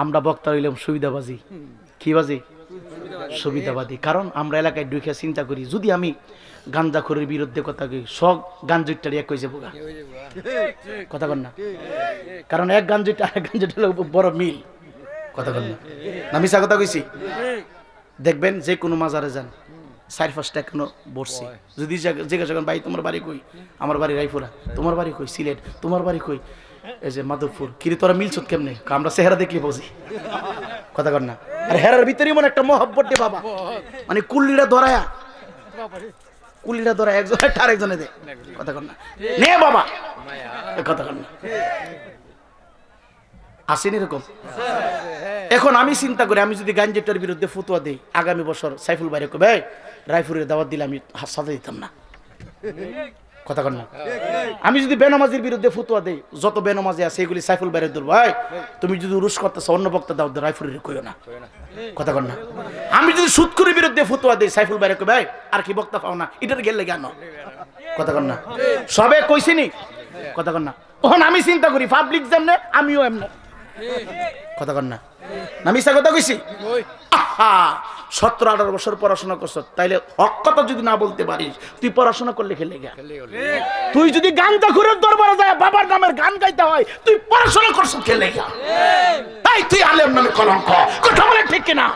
আমরা বক্তা হইলাম সুবিধাবাজি। কি বাজি? সুবিধাবাদী কারণ আমরা এলাকায় ঢুকে চিন্তা করি, যদি আমি গাঞ্জাখোরের বিরুদ্ধে কথা কই, সব গাঞ্জুটার এক হয়ে যাব কথা কন না? কারণ এক গাঞ্জুটা আরেক গাঞ্জুটা হলো বড় মিল। কথা কন না? না মিশা কথা কইছি? দেখবেন যে কোনো মাজারে যান, চার পাঁচটা এখনও বসছে যদি জিজ্ঞা- জিজ্ঞাসা করেন, ভাই, তোমার বাড়ি কই? আমার বাড়ি রাইপুরা তোমার বাড়ি কই? সিলেট। তোমার বাড়ি কই? এই যে মাধবপুর কিরে তোরা মিলছত কেমনে? আমরা চেহারা দেখলে বুঝি। কথা কর না। আর হেরার ভিতরে মনে একটা মহব্বত দে বাবা। মানে কুল্লিটা ধরায়া। কুল্লিটা ধরা একজন আর একজনে দে। কথা কর না। নে বাবা। কথা কর না। আসেন এরকম? এখন আমি চিন্তা করি আমি যদি গাঞ্জেটার বিরুদ্ধে ফতুয়া দিই আগামী বছর সাইফুল বাইরে কবে "এই, রায়পুরের দাওয়াত দিলে আমি সাথে দিতাম না। কথা কর না। আমি যদি বেনমাজির বিরুদ্ধে ফতুয়া দেই, যত বেনমাজি আছে, এগুলি সাইফুল বাইরে দূর, ভাই। তুমি যদি রুশ করতেছো, অন্য বক্তা দাও, রায়পুরের কইও না। কথা কর না। আমি যদি সুৎকুরির বিরুদ্ধে ফতুয়া দেই, সাইফুল বাইরে কবে ভাই আর কি বক্তা পাও না, এটার গেলে কেন কথা কর না। সবে কইছিনি কথা কর না। তখন আমি চিন্তা করি পাবলিক যেমনে, আমিও এমনে। কথা কর না। না মিশা কথা কইছি? সতেরো আঠারো বছর পড়াশোনা করছ তাইলে হক কথা যদি না বলতে পারিস তুই পড়াশোনা করলে খেলে গা। তুই যদি গান ঘুরে দরবারে যায় বাবার নামের গান গাইতে হয় তুই পড়াশোনা করছ খেলে গা। তাই তুই আলেম নামে কলঙ্ক। কথা বলে ঠিক কিনা?